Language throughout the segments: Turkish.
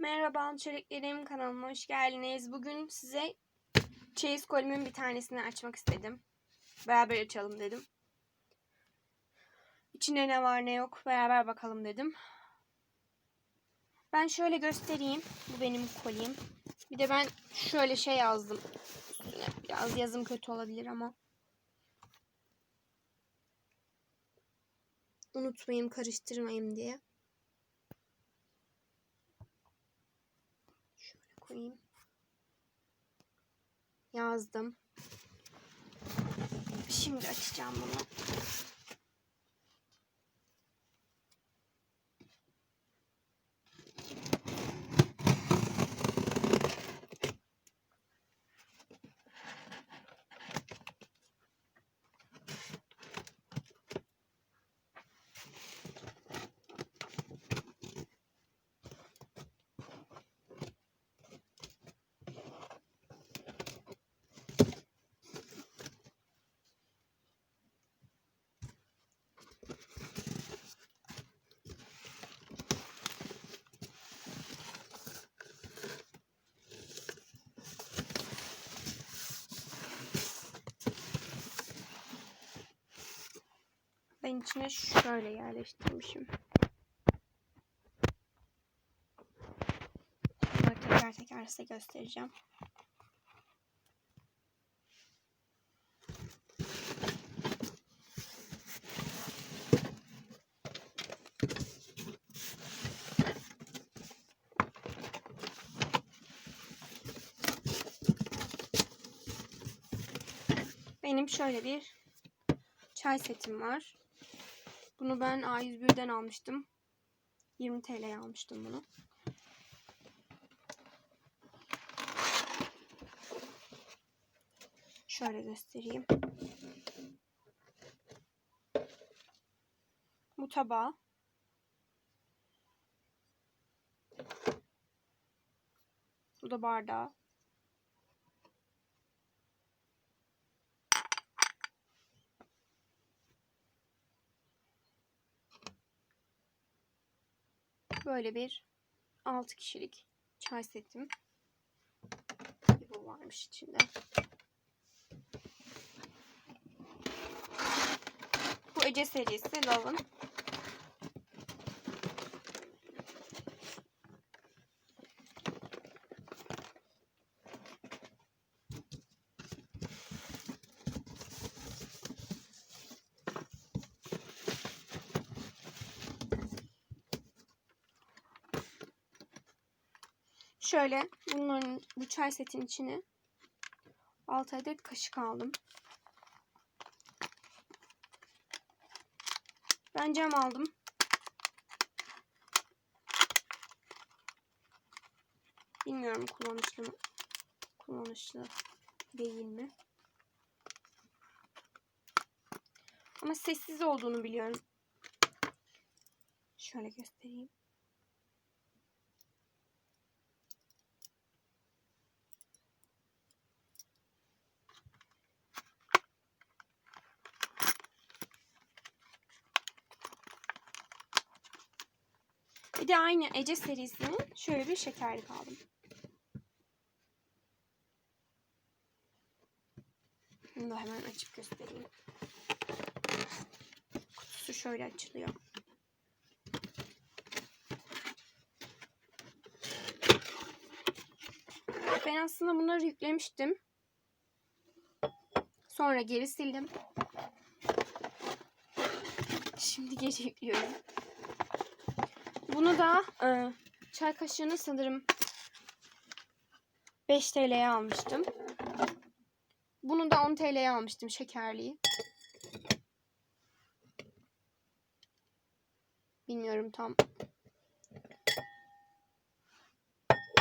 Merhaba çocuklarım kanalıma hoş geldiniz. Bugün size çeyiz kolimin bir tanesini açmak istedim. Beraber açalım dedim. İçinde ne var ne yok beraber bakalım dedim. Ben şöyle göstereyim. Bu benim kolim. Bir de ben şöyle şey yazdım. Üstüne biraz yazım kötü olabilir ama. Unutmayayım karıştırmayayım diye. Koyayım. Yazdım. Şimdi açacağım bunu. Ben içine şöyle yerleştirmişim. Bunları teker teker size göstereceğim. Benim şöyle bir çay setim var. Bunu ben A101'den almıştım. 20 TL'ye almıştım bunu. Şöyle göstereyim. Bu tabağı. Bu da bardağı. Böyle bir 6 kişilik çay setim. Bu varmış içinde. Bu Ece serisi Love'ın. Şöyle bunların bu çay setin içine 6 adet kaşık aldım. Ben cam aldım. Bilmiyorum kullanışlı mı? Kullanışlı değil mi? Ama sessiz olduğunu biliyorum. Şöyle göstereyim. Bir de aynı Ece serisinin şöyle bir şekerlik aldım. Bunu da hemen açıp göstereyim. Kutusu şöyle açılıyor. Ben aslında bunları yüklemiştim. Sonra geri sildim. Şimdi geri yüklüyorum. Bunu da e, çay kaşığını sanırım 5 TL'ye almıştım. Bunu da 10 TL'ye almıştım şekerliği. Bilmiyorum tam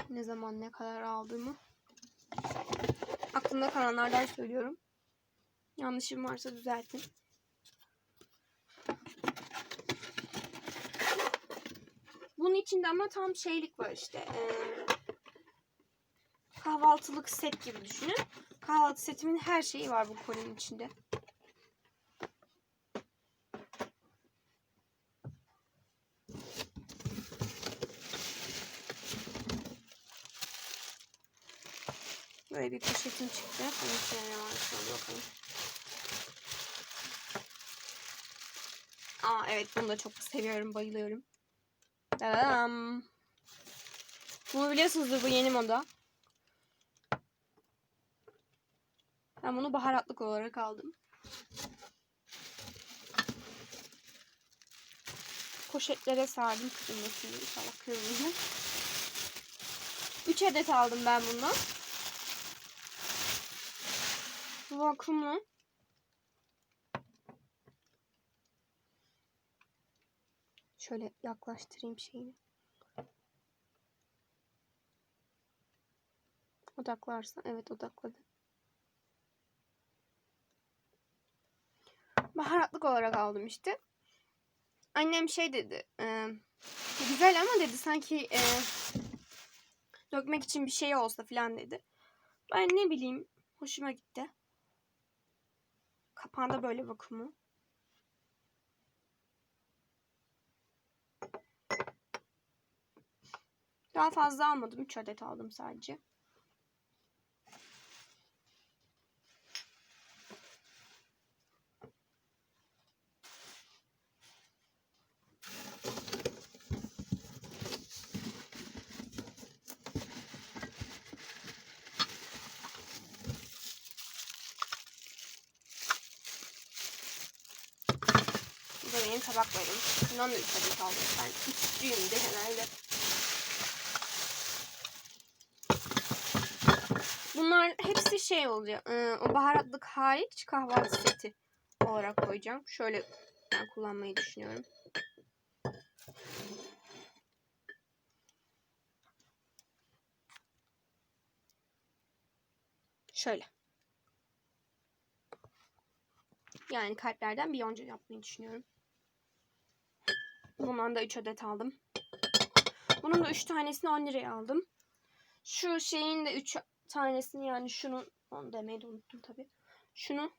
ne zaman ne kadar aldığımı. Aklımda kalanlardan söylüyorum. Yanlışım varsa düzeltin. Bunun içinde ama tam şeylik var işte. Ee, kahvaltılık set gibi düşünün. Kahvaltı setimin her şeyi var bu kolinin içinde. Böyle bir poşetim çıktı. Bunun içine ne var? Şöyle bakalım. Aa evet bunu da çok seviyorum. Bayılıyorum. Tadam. Bunu biliyorsunuzdur bu yeni moda. Ben bunu baharatlık olarak aldım. Poşetlere sardım kırılmasın diye. İnşallah kırılmıyor. 3 adet aldım ben bundan. Vakumlu. Şöyle yaklaştırayım şeyini. Odaklarsa. Evet odakladı. Baharatlık olarak aldım işte. Annem şey dedi. E, güzel ama dedi sanki e, dökmek için bir şey olsa falan dedi. Ben ne bileyim hoşuma gitti. Kapağında böyle vakumu. Daha fazla almadım. 3 adet aldım sadece. Bu da benim tabaklarım. Bundan da 3 adet aldım. Ben üçlüyüm de herhalde. Bunlar hepsi şey olacak. e, O baharatlık hariç kahvaltı seti olarak koyacağım. Şöyle ben kullanmayı düşünüyorum. Şöyle. Yani kalplerden bir yonca yapmayı düşünüyorum. Bundan da 3 adet aldım. Bunun da 3 tanesini 10 liraya aldım. Şu şeyin de 3 tanesini yani şunun onu demeyi de unuttum tabi. Şunu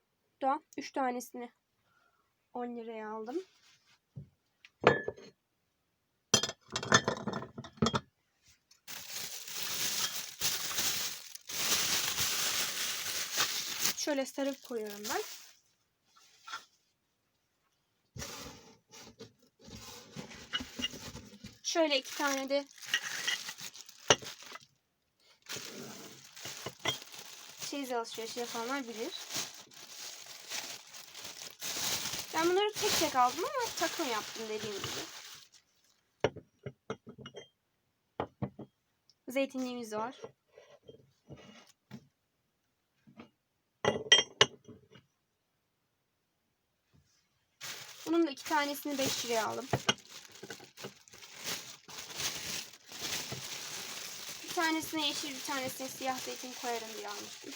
da 3 tanesini 10 liraya aldım. Şöyle sarıp koyuyorum ben. Şöyle iki tane de çeyiz alışverişi yapanlar bilir. Ben bunları tek tek aldım ama takım yaptım dediğim gibi. Zeytinliğimiz var. Bunun da iki tanesini 5 liraya aldım. Tanesine yeşil, bir tanesine siyah zeytin koyarım diye almıştım.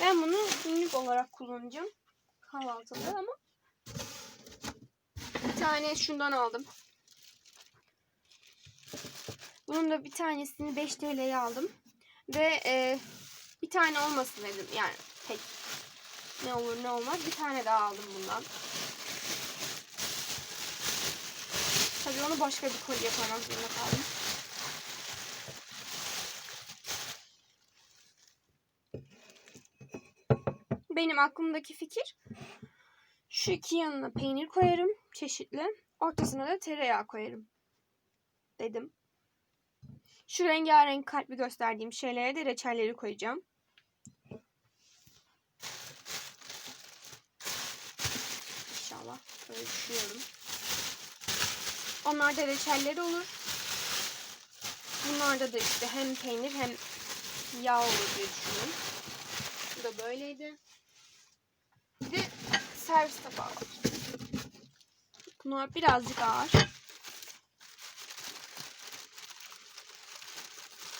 Ben bunu günlük olarak kullanacağım. Kahvaltıda ama bir tane şundan aldım. Bunun da bir tanesini 5 TL'ye aldım. Ve e, bir tane olmasın dedim. Yani tek ne olur ne olmaz. Bir tane daha aldım bundan. Tabii onu başka bir kolye koymak zorunda kaldım. Benim aklımdaki fikir şu iki yanına peynir koyarım çeşitli. Ortasına da tereyağı koyarım dedim. Şu rengarenk kalpli gösterdiğim şeylere de reçelleri koyacağım. İnşallah. Böyle düşünüyorum. Onlarda reçelleri olur. Bunlarda da işte hem peynir hem yağ olur diye düşünüyorum. Bu da böyleydi. Bir de servis tabağı var. Bunlar birazcık ağır.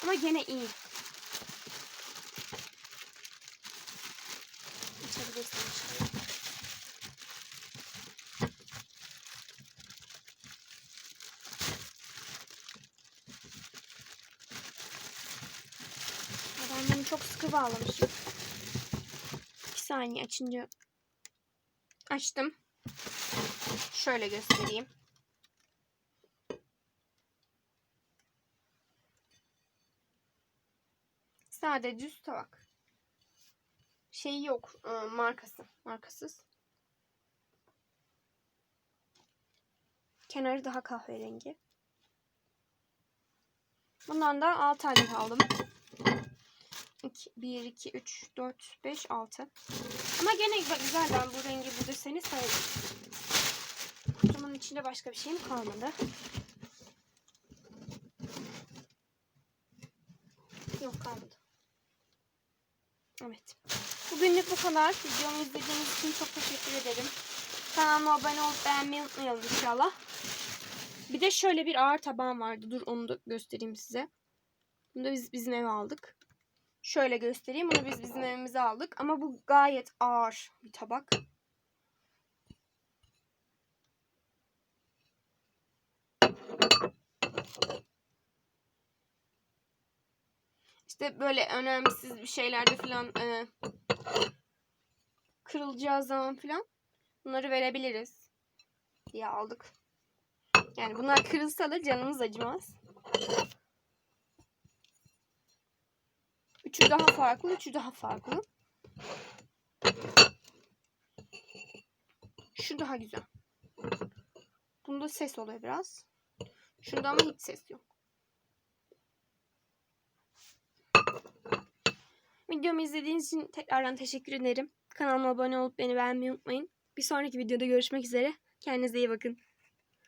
Ama gene iyi. İçebilirsin inşallah. bağlamışım. 2 saniye açınca açtım. Şöyle göstereyim. Sade düz tabak. Şey yok e, markası. Markasız. Kenarı daha kahverengi. Bundan da 6 adet aldım. 1, 2, 3, 4, 5, 6. Ama gene güzel ben bu rengi bu deseni sevdim. Kutumun içinde başka bir şeyim kalmadı. Yok kalmadı. Evet. Bugünlük bu kadar. Videomu izlediğiniz için çok teşekkür ederim. Kanalıma abone olup beğenmeyi unutmayalım inşallah. Bir de şöyle bir ağır tabağım vardı. Dur onu da göstereyim size. Bunu da biz bizim eve aldık. Şöyle göstereyim. Bunu biz bizim evimize aldık. Ama bu gayet ağır bir tabak. İşte böyle önemsiz bir şeylerde falan e, kırılacağı zaman falan bunları verebiliriz diye aldık. Yani bunlar kırılsa da canımız acımaz. Üçü daha farklı, üçü daha farklı. Şu daha güzel. Bunda ses oluyor biraz. Şunda ama hiç ses yok. Videomu izlediğiniz için tekrardan teşekkür ederim. Kanalıma abone olup beni beğenmeyi unutmayın. Bir sonraki videoda görüşmek üzere. Kendinize iyi bakın.